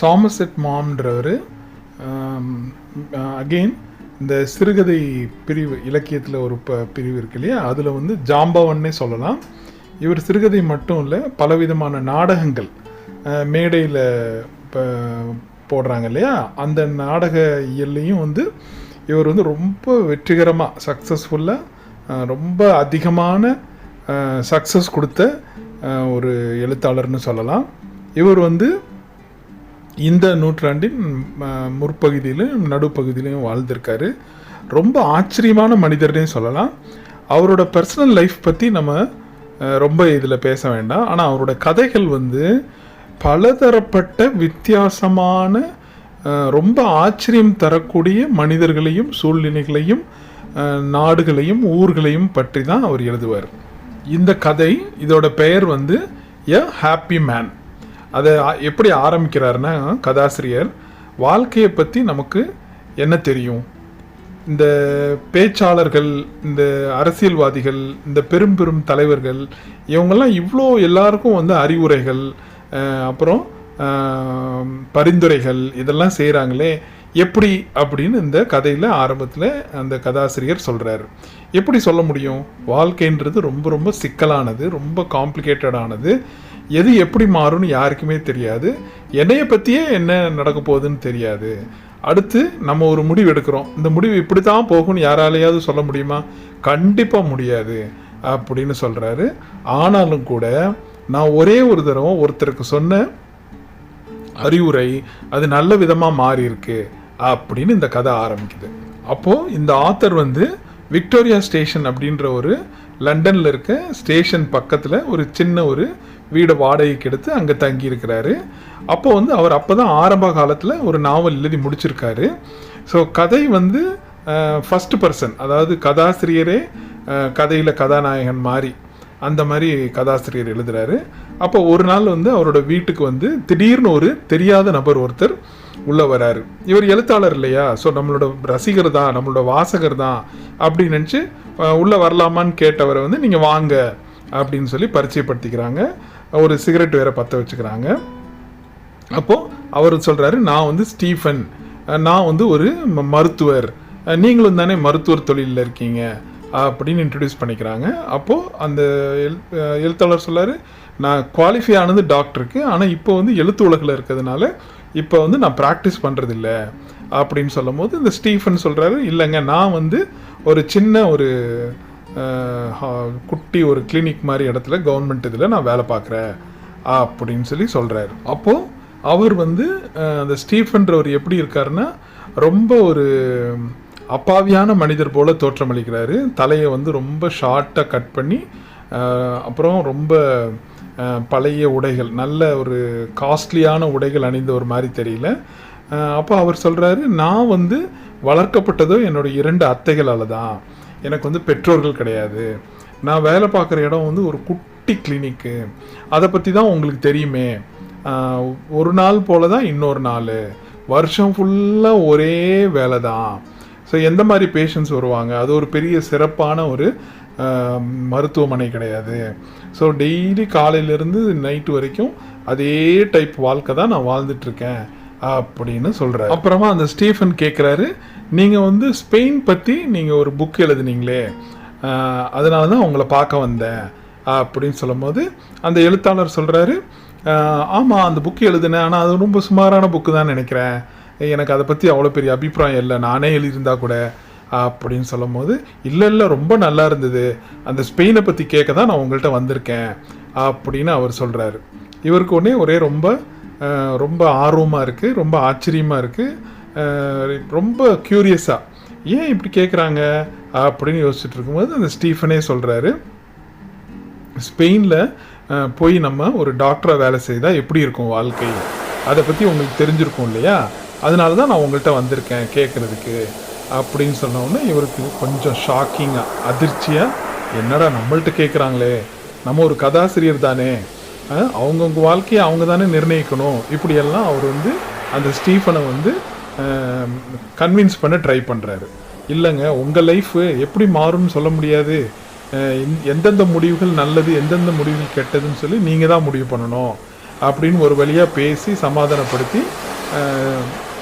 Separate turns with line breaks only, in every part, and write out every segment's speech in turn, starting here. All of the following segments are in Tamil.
சாமசெட் மாம்ன்றவர் அகெயின் இந்த சிறுகதை பிரிவு இலக்கியத்தில் ஒரு ப பிரிவு இருக்கு இல்லையா? அதில் வந்து ஜாம்பவன்னே சொல்லலாம். இவர் சிறுகதை மட்டும் இல்லை பலவிதமான நாடகங்கள் மேடையில் இப்போ போடுறாங்க இல்லையா? அந்த நாடக இயல்லையும் வந்து இவர் வந்து ரொம்ப வெற்றிகரமாக சக்ஸஸ்ஃபுல்லாக ரொம்ப அதிகமான சக்ஸஸ் கொடுத்த ஒரு எழுத்தாளர்னு சொல்லலாம். இவர் வந்து இந்த நூற்றாண்டின் முற்பகுதியிலும் நடுப்பகுதியிலையும் வாழ்ந்திருக்காரு. ரொம்ப ஆச்சரியமான மனிதர்னே சொல்லலாம். அவரோட பர்சனல் லைஃப் பற்றி நம்ம ரொம்ப இதில் பேச வேண்டாம். ஆனால் அவரோட கதைகள் வந்து பலதரப்பட்ட வித்தியாசமான ரொம்ப ஆச்சரியம் தரக்கூடிய மனிதர்களையும் சூழ்நிலைகளையும் நாடுகளையும் ஊர்களையும் பற்றி தான் அவர் எழுதுவார். இந்த கதை இதோட பெயர் வந்து எ ஹாப்பி மேன் அதை எப்படி ஆரம்பிக்கிறாருன்னா கதாசிரியர் வாழ்க்கையை பற்றி நமக்கு என்ன தெரியும்? இந்த பேச்சாளர்கள் இந்த அரசியல்வாதிகள் இந்த பெரும் பெரும் தலைவர்கள் இவங்கெல்லாம் இவ்வளோ எல்லாருக்கும் வந்து அறிவுரைகள் அப்புறம் பரிந்துரைகள் இதெல்லாம் செய்கிறாங்களே எப்படி அப்படின்னு இந்த கதையில் ஆரம்பத்தில் அந்த கதாசிரியர் சொல்கிறாரு எப்படி சொல்ல முடியும்? வாழ்க்கைன்றது ரொம்ப ரொம்ப சிக்கலானது ரொம்ப காம்ப்ளிகேட்டடானது எது எப்படி மாறும்னு யாருக்குமே தெரியாது. என்னைய பற்றியே என்ன நடக்க போகுதுன்னு தெரியாது. அடுத்து நம்ம ஒரு முடிவு எடுக்கிறோம். இந்த முடிவு இப்படி தான் போகும்னு யாராலையாவது சொல்ல முடியுமா? கண்டிப்பாக முடியாது அப்படின்னு சொல்கிறாரு ஆனாலும் கூட நான் ஒரே ஒரு தடவை ஒருத்தருக்கு சொன்ன அறிவுரை அது நல்ல விதமாக மாறி இருக்கு அப்படின்னு இந்த கதை ஆரம்பிக்குது. அப்போது இந்த ஆத்தர் வந்து விக்டோரியா ஸ்டேஷன் அப்படின்ற ஒரு லண்டனில் இருக்க ஸ்டேஷன் பக்கத்தில் ஒரு சின்ன ஒரு வீடை வாடகைக்கு எடுத்து அங்கே தங்கியிருக்கிறாரு. அப்போ வந்து அவர் அப்போ தான் ஆரம்ப காலத்தில் ஒரு நாவல் எழுதி முடிச்சிருக்காரு. ஸோ கதை வந்து ஃபஸ்ட் பர்சன் அதாவது கதாசிரியரே கதையில் கதாநாயகன் மாதிரி அந்த மாதிரி கதாசிரியர் எழுதுறாரு. அப்போ ஒரு நாள் வந்து அவரோட வீட்டுக்கு வந்து திடீர்னு ஒரு தெரியாத நபர் ஒருத்தர் உள்ள வராரு. இவர் எழுத்தாளர் இல்லையா? ஸோ நம்மளோட ரசிகர் தான் நம்மளோட வாசகர் தான் அப்படின்னு நினச்சி உள்ளே வரலாமான்னு கேட்டவரை வந்து நீங்கள் வாங்க அப்படின்னு சொல்லி பரிச்சயப்படுத்திக்கிறாங்க. ஒரு சிகரெட் வேற பற்ற வச்சுக்கிறாங்க. அப்போது அவர் சொல்கிறாரு நான் வந்து ஸ்டீஃபன். நான் வந்து ஒரு மருத்துவர். நீங்களும் தானே மருத்துவர் தொழிலில் இருக்கீங்க. அப்படின்னு இன்ட்ரடியூஸ் பண்ணிக்கிறாங்க. அப்போது அந்த எழு எழுத்தாளர் சொல்லாரு நான் குவாலிஃபை ஆனது டாக்டருக்கு ஆனால் இப்போ வந்து எழுத்து உலகில் இருக்கிறதுனால இப்போ வந்து நான் ப்ராக்டிஸ் பண்ணுறதில்ல அப்படின்னு சொல்லும் போது இந்த ஸ்டீஃபன் சொல்கிறாரு இல்லைங்க நான் வந்து ஒரு சின்ன ஒரு குட்டி ஒரு கிளினிக் மாதிரி இடத்துல கவர்மெண்ட் இதில் நான் வேலை பார்க்குறேன் அப்படின்னு சொல்லி சொல்கிறாரு அப்போது அவர் வந்து அந்த ஸ்டீஃபன்றவர் எப்படி இருக்காருன்னா ரொம்ப ஒரு அப்பாவியான மனிதர் போல தோற்றமளிக்கிறாரு. தலையை வந்து ரொம்ப ஷார்ட்டாக கட் பண்ணி அப்புறம் ரொம்ப பழைய உடைகள் நல்ல ஒரு காஸ்ட்லியான உடைகள் அணிந்த ஒரு மாதிரி தெரியல. அப்போ அவர் சொல்கிறாரு நான் வந்து வளர்க்கப்பட்டதோ என்னோட இரண்டு அத்தைகளால் தான் எனக்கு வந்து பெற்றோர்கள் கிடையாது. நான் வேலை பார்க்குற இடம் வந்து ஒரு குட்டி கிளினிக்கு அதை பற்றி தான் உங்களுக்கு தெரியுமே. ஒரு நாள் போல தான் இன்னொரு நாள். வருஷம் ஃபுல்லாக ஒரே வேலை தான். ஸோ எந்த மாதிரி பேஷண்ட்ஸ் வருவாங்க? அது ஒரு பெரிய சிறப்பான ஒரு மருத்துவமனை கிடையாது. ஸோ டெய்லி காலையிலேருந்து நைட்டு வரைக்கும் அதே டைப் வாழ்க்கை தான் நான் வாழ்ந்துட்டுருக்கேன் அப்படின்னு சொல்கிறார் அப்புறமா அந்த ஸ்டீஃபன் கேட்குறாரு நீங்கள் வந்து ஸ்பெயின் பற்றி நீங்கள் ஒரு புக் எழுதுனீங்களே அதனால தான் உங்களை பார்க்க வந்தேன் அப்படின்னு சொல்லும்போது அந்த எழுத்தாளர் சொல்கிறாரு ஆமாம் அந்த புக் எழுதுனேன் ஆனால் அது ரொம்ப சுமாரான புக்கு தான் நினைக்கிறேன். எனக்கு அதை பற்றி அவ்வளோ பெரிய அபிப்பிராயம் இல்லை நானே எழுதியிருந்தா கூட அப்படின்னு சொல்லும் போது இல்லை இல்லை ரொம்ப நல்லா இருந்தது. அந்த ஸ்பெயினை பற்றி கேட்க தான் நான் உங்கள்கிட்ட வந்திருக்கேன் அப்படின்னு அவர் சொல்கிறாரு இவருக்கு உடனே ஒரே ரொம்ப ரொம்ப ஆர்வமாக இருக்குது ரொம்ப ஆச்சரியமாக இருக்குது ரொம்ப க்யூரியஸாக ஏன் இப்படி கேட்குறாங்க அப்படின்னு யோசிச்சுட்டு இருக்கும்போது அந்த ஸ்டீஃபனே சொல்கிறாரு ஸ்பெயினில் போய் நம்ம ஒரு டாக்டராக வேலை செய்தால் எப்படி இருக்கும் வாழ்க்கை? அதை பற்றி உங்களுக்கு தெரிஞ்சிருக்கும் இல்லையா? அதனால தான் நான் உங்கள்கிட்ட வந்திருக்கேன் கேட்குறதுக்கு அப்படின்னு சொன்னோடனே இவருக்கு கொஞ்சம் ஷாக்கிங்காக அதிர்ச்சியாக என்னடா நம்மள்கிட்ட கேட்குறாங்களே நம்ம ஒரு கதாசிரியர் தானே? அவங்கவுங்க வாழ்க்கையை அவங்க தானே நிர்ணயிக்கணும். இப்படியெல்லாம் அவர் வந்து அந்த ஸ்டீஃபனை வந்து கன்வின்ஸ் பண்ண ட்ரை பண்ணுறாரு இல்லைங்க உங்கள் லைஃப்பு எப்படி மாறும்னு சொல்ல முடியாது. எந்தெந்த முடிவுகள் நல்லது எந்தெந்த முடிவுகள் கெட்டதுன்னு சொல்லி நீங்கள் தான் முடிவு பண்ணணும். அப்படின்னு ஒரு வழியாக பேசி சமாதானப்படுத்தி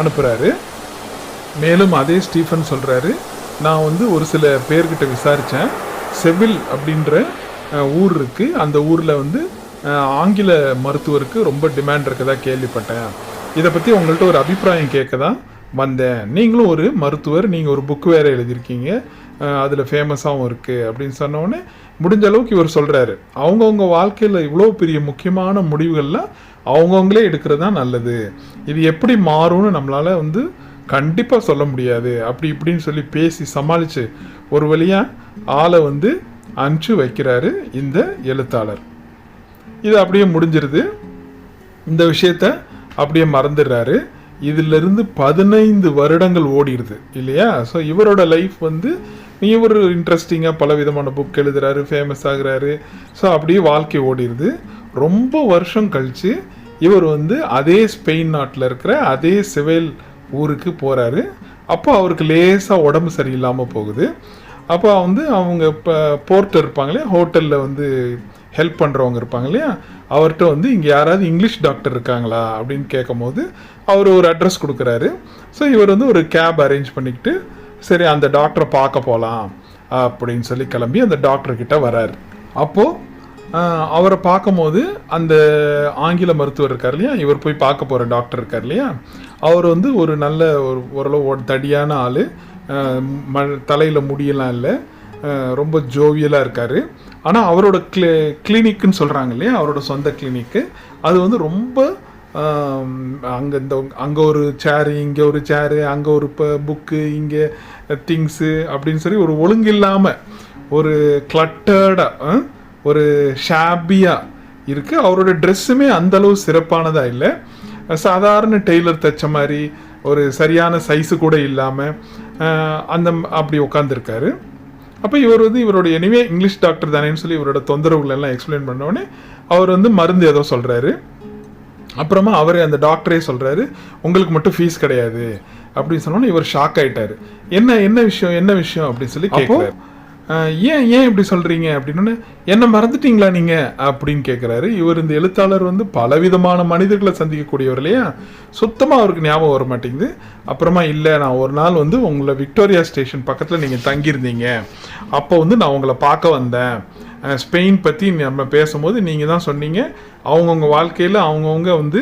அனுப்புகிறாரு மேலும் அதே ஸ்டீஃபன் சொல்கிறாரு நான் வந்து ஒரு சில பேர்கிட்ட விசாரித்தேன் செவில் அப்படின்ற ஊர் இருக்குது அந்த ஊரில் வந்து ஆங்கில மருத்துவருக்கு ரொம்ப டிமாண்ட் இருக்கதா கேள்விப்பட்டேன். இதை பற்றி உங்கள்கிட்ட ஒரு அபிப்பிராயம் கேட்க தான் வந்தேன். நீங்களும் ஒரு மருத்துவர் நீங்கள் ஒரு புக் வேறு எழுதியிருக்கீங்க. அதில் ஃபேமஸாகவும் இருக்குது அப்படின்னு சொன்னோடனே முடிஞ்ச அளவுக்கு இவர் சொல்கிறாரு அவங்கவுங்க வாழ்க்கையில் இவ்வளோ பெரிய முக்கியமான முடிவுகள்லாம் அவங்கவுங்களே எடுக்கிறது தான் நல்லது. இது எப்படி மாறும்னு நம்மளால் வந்து கண்டிப்பாக சொல்ல முடியாது. அப்படி இப்படின்னு சொல்லி பேசி சமாளித்து ஒரு வழியாக ஆளை வந்து அனுப்பிச்சு வைக்கிறாரு இந்த எழுத்தாளர். இது அப்படியே முடிஞ்சிருது. இந்த விஷயத்த அப்படியே மறந்துடுறாரு. இதிலிருந்து பதினைந்து வருடங்கள் ஓடிடுது இல்லையா? ஸோ இவரோட லைஃப் வந்து இவர் இன்ட்ரெஸ்டிங்காக பல விதமான புக் எழுதுறாரு ஃபேமஸ் ஆகுறாரு. ஸோ அப்படியே வாழ்க்கை ஓடிடுது. ரொம்ப வருஷம் கழித்து இவர் வந்து அதே ஸ்பெயின் நாட்டில் இருக்கிற அதே சிவில் ஊருக்கு போகிறாரு அப்போ அவருக்கு லேசாக உடம்பு சரியில்லாமல் போகுது. அப்போ வந்து அவங்க இப்போ போர்ட்டர் இருப்பாங்களே ஹோட்டலில் வந்து ஹெல்ப் பண்ணுறவங்க இருப்பாங்க இல்லையா? அவர்கிட்ட வந்து இங்கே யாராவது இங்கிலீஷ் டாக்டர் இருக்காங்களா? அப்படின்னு கேட்கும்போது அவர் ஒரு அட்ரஸ் கொடுக்குறாரு. ஸோ இவர் வந்து ஒரு கேப் அரேஞ்ச் பண்ணிக்கிட்டு சரி அந்த டாக்டரை பார்க்க போகலாம் அப்படின்னு சொல்லி கிளம்பி அந்த டாக்டர் கிட்ட வராரு. அப்போது அவரை பார்க்கும்போது அந்த ஆங்கில மருத்துவர் இருக்கார் இல்லையா? இவர் போய் பார்க்க போகிற டாக்டர் இருக்கார் இல்லையா? அவர் வந்து ஒரு நல்ல ஒரு ஓரளவு தடியான ஆள். ம தலையில் முடியெல்லாம் இல்லை. ரொம்ப ஜோவியலாக இருக்கார். ஆனால் அவரோட கிளி கிளினிக்குன்னு சொல்கிறாங்க இல்லையா? அவரோட சொந்த கிளினிக்கு அது வந்து ரொம்ப அங்கே இந்த அங்கே ஒரு சேரு இங்கே ஒரு சேரு அங்கே ஒரு இப்போ புக்கு இங்கே திங்ஸு அப்படின்னு சொல்லி ஒரு ஒழுங்கு இல்லாமல் ஒரு கிளட்டர்டாக ஒரு ஷாபியாக இருக்குது அவரோட ட்ரெஸ்ஸுமே அந்தளவு சிறப்பானதாக இல்லை. சாதாரண டெய்லர் தைச்ச மாதிரி ஒரு சரியான சைஸு கூட இல்லாமல் அந்த அப்படி உட்காந்துருக்காரு அப்போ இவர் வந்து இவரோட எனிவே இங்கிலீஷ் டாக்டர் தானேன்னு சொல்லி இவரோட தொந்தரவுகள் எல்லாம் எக்ஸ்பிளைன் பண்ண உடனே அவர் வந்து மருந்து ஏதோ சொல்கிறாரு அப்புறமா அவரே அந்த டாக்டரே சொல்கிறாரு உங்களுக்கு மட்டும் ஃபீஸ் கிடையாது. அப்படின்னு சொன்னோன்னே இவர் ஷாக் ஆயிட்டாரு. என்ன என்ன விஷயம் என்ன விஷயம்? அப்படின்னு சொல்லி கேட்குறாரு ஏன் ஏன் இப்படி சொல்கிறீங்க அப்படின்னு என்ன மறந்துட்டீங்களா நீங்கள் அப்படின்னு கேட்குறாரு இவர் இந்த எழுத்தாளர் வந்து பலவிதமான மனிதர்களை சந்திக்கக்கூடியவர் இல்லையா? சுத்தமாக அவருக்கு ஞாபகம் வர மாட்டேங்குது. அப்புறமா இல்லை நான் ஒரு நாள் வந்து உங்களை விக்டோரியா ஸ்டேஷன் பக்கத்தில் நீங்கள் தங்கியிருந்தீங்க. அப்போ வந்து நான் உங்களை பார்க்க வந்தேன். ஸ்பெயின் பற்றி நம்ம பேசும்போது நீங்கள் தான் சொன்னீங்க. அவங்கவுங்க வாழ்க்கையில் அவங்கவுங்க வந்து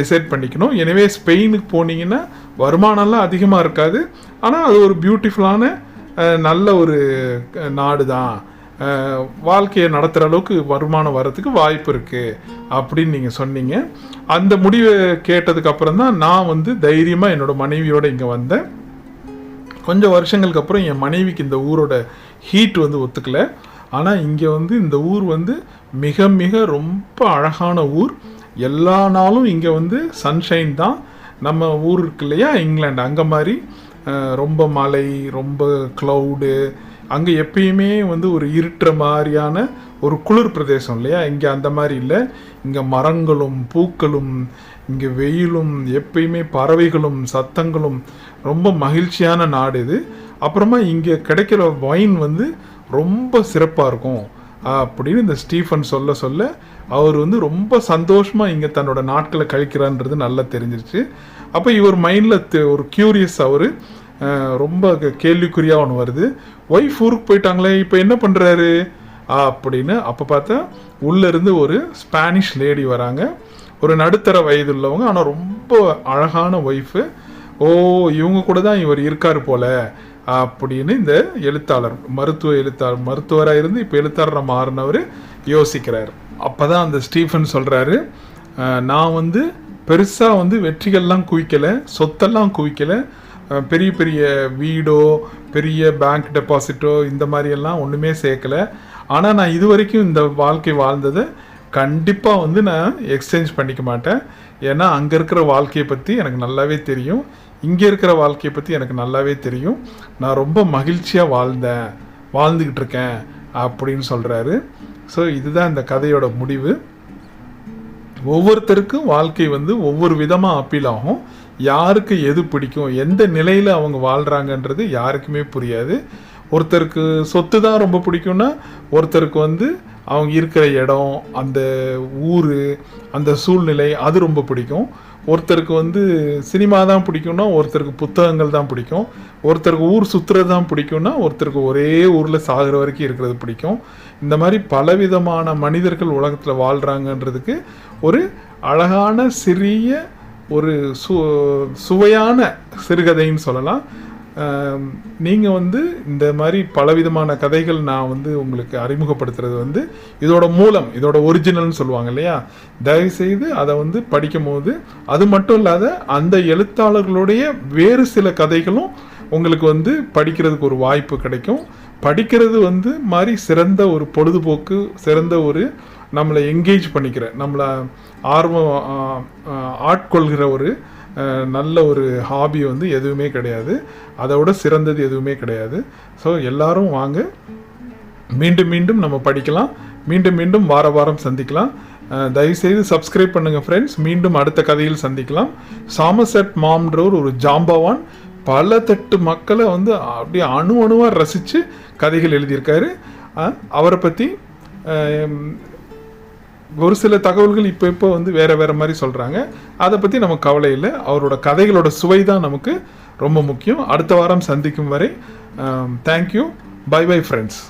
டிசைட் பண்ணிக்கணும். எனவே ஸ்பெயினுக்கு போனீங்கன்னா வருமானம்லாம் அதிகமாக இருக்காது. ஆனால் அது ஒரு பியூட்டிஃபுல்லான நல்ல ஒரு நாடு தான் வாழ்க்கையை நடத்துகிற அளவுக்கு வருமானம் வர்றதுக்கு வாய்ப்பு இருக்குது அப்படின்னு நீங்கள் சொன்னீங்க. அந்த முடிவை கேட்டதுக்கு அப்புறம் தான் நான் வந்து தைரியமாக என்னோட மனைவியோடு இங்கே வந்தேன். கொஞ்சம் வருஷங்களுக்கு அப்புறம் என் மனைவிக்கு இந்த ஊரோட ஹீட் வந்து ஒத்துக்கலை. ஆனால் இங்கே வந்து இந்த ஊர் வந்து மிக மிக ரொம்ப அழகான ஊர். எல்லா நாளும் இங்கே வந்து சன்ஷைன் தான். நம்ம ஊர் இருக்கு இல்லையா இங்கிலாந்து அங்கே மாதிரி. ரொம்ப மலை ரொம்ப க்ளவுடு அங்கே எப்பயுமே வந்து ஒரு இருட்டுற மாதிரியான ஒரு குளிர் பிரதேசம் இல்லையா? இங்கே அந்த மாதிரி இல்லை. இங்கே மரங்களும் பூக்களும் இங்கே வெயிலும் எப்பயுமே பறவைகளும் சத்தங்களும் ரொம்ப மகிழ்ச்சியான நாடு இது. அப்புறமா இங்கே கிடைக்கிற வைன் வந்து ரொம்ப சிறப்பாக இருக்கும். அப்படின்னு இந்த ஸ்டீஃபன் சொல்ல சொல்ல அவர் வந்து ரொம்ப சந்தோஷமாக இங்கே தன்னோட நாட்களை கழிக்கிறான்றது நல்லா தெரிஞ்சிருச்சு. அப்போ இவர் மைண்டில் ஒரு க்யூரியஸ் அவர் ரொம்ப கேள்விக்குறியாக ஒன்று வருது. ஒய்ஃப் ஊருக்கு போயிட்டாங்களே இப்போ என்ன பண்ணுறாரு அப்படின்னு அப்போ பார்த்தா உள்ளேருந்து ஒரு ஸ்பானிஷ் லேடி வராங்க. ஒரு நடுத்தர வயது உள்ளவங்க ஆனால் ரொம்ப அழகான ஒய்ஃபு. ஓ இவங்க கூட தான் இவர் இருக்கார் போல. அப்படின்னு இந்த எழுத்தாளர் மருத்துவ எழுத்தாளர் மருத்துவராக இருந்து இப்போ எழுத்தாளராக மாறினவர் யோசிக்கிறார். அப்போ தான் அந்த ஸ்டீஃபன் சொல்கிறாரு நான் வந்து பெருசாக வந்து வெற்றிகள்லாம் குவிக்கலை சொத்தெல்லாம் குவிக்கலை பெரிய பெரிய வீடோ பெரிய பேங்க் டெபாசிட்டோ இந்த மாதிரியெல்லாம் ஒன்றுமே சேர்க்கல. ஆனால் நான் இது வரைக்கும் இந்த வாழ்க்கை வாழ்ந்ததை கண்டிப்பாக வந்து நான் எக்ஸ்சேஞ்ச் பண்ணிக்க மாட்டேன். ஏன்னா அங்கே இருக்கிற வாழ்க்கையை பற்றி எனக்கு நல்லாவே தெரியும். இங்கே இருக்கிற வாழ்க்கையை பற்றி எனக்கு நல்லாவே தெரியும். நான் ரொம்ப மகிழ்ச்சியாக வாழ்ந்தேன் வாழ்ந்துக்கிட்டு இருக்கேன் அப்படின்னு சொல்கிறாரு ஸோ இதுதான் இந்த கதையோட முடிவு. ஒவ்வொருத்தருக்கும் வாழ்க்கை வந்து ஒவ்வொரு விதமாக அப்பீல் ஆகும். யாருக்கு எது பிடிக்கும் எந்த நிலையில் அவங்க வாழ்கிறாங்கன்றது யாருக்குமே புரியாது. ஒருத்தருக்கு சொத்து தான் ரொம்ப பிடிக்கும்னா ஒருத்தருக்கு வந்து அவங்க இருக்கிற இடம் அந்த ஊர் அந்த சூழ்நிலை அது ரொம்ப பிடிக்கும். ஒருத்தருக்கு வந்து சினிமா தான் பிடிக்கும்னா ஒருத்தருக்கு புத்தகங்கள் தான் பிடிக்கும். ஒருத்தருக்கு ஊர் சுற்றுறது தான் பிடிக்கும்னா ஒருத்தருக்கு ஒரே ஊரில் சாகிற வரைக்கும் இருக்கிறது பிடிக்கும். இந்த மாதிரி பலவிதமான மனிதர்கள் உலகத்தில் வாழ்கிறாங்கன்றதுக்கு ஒரு அழகான சிறிய ஒரு சு சுவையான சிறுகதைன்னு சொல்லலாம். நீங்கள் வந்து இந்த மாதிரி பலவிதமான கதைகள் நான் வந்து உங்களுக்கு அறிமுகப்படுத்துறது வந்து இதோட மூலம் இதோட ஒரிஜினல்னு சொல்லுவாங்க இல்லையா? தயவுசெய்து அதை வந்து படிக்கும் போது அது மட்டும் இல்லாத அந்த எழுத்தாளர்களுடைய வேறு சில கதைகளும் உங்களுக்கு வந்து படிக்கிறதுக்கு ஒரு வாய்ப்பு கிடைக்கும். படிக்கிறது வந்து மாதிரி சிறந்த ஒரு பொழுதுபோக்கு சிறந்த ஒரு நம்மளை என்கேஜ் பண்ணிக்கிற நம்மளை ஆர்வம் ஆட்கொள்கிற ஒரு நல்ல ஒரு ஹாபி வந்து எதுவுமே கிடையாது. அதை விட சிறந்தது எதுவுமே கிடையாது. ஸோ எல்லாரும் வாங்க. மீண்டும் மீண்டும் நம்ம படிக்கலாம். மீண்டும் மீண்டும் வார வாரம் சந்திக்கலாம். தயவுசெய்து சப்ஸ்கிரைப் பண்ணுங்கள் ஃப்ரெண்ட்ஸ் மீண்டும் அடுத்த கதையில் சந்திக்கலாம். சாமசெட் மாம்ன்றவர் ஒரு ஜாம்பவான். பல தட்டு மக்களை வந்து அப்படியே அணு அணுவாக ரசித்து கதைகள் எழுதியிருக்காரு. அவரை பற்றி ஒரு சில தகவல்கள் இப்போ இப்போ வந்து வேற வேற மாதிரி சொல்கிறாங்க அதை பற்றி நமக்கு கவலை இல்லை. அவரோட கதைகளோட சுவை தான் நமக்கு ரொம்ப முக்கியம். அடுத்த வாரம் சந்திக்கும் வரை தேங்க்யூ பை பை ஃப்ரெண்ட்ஸ்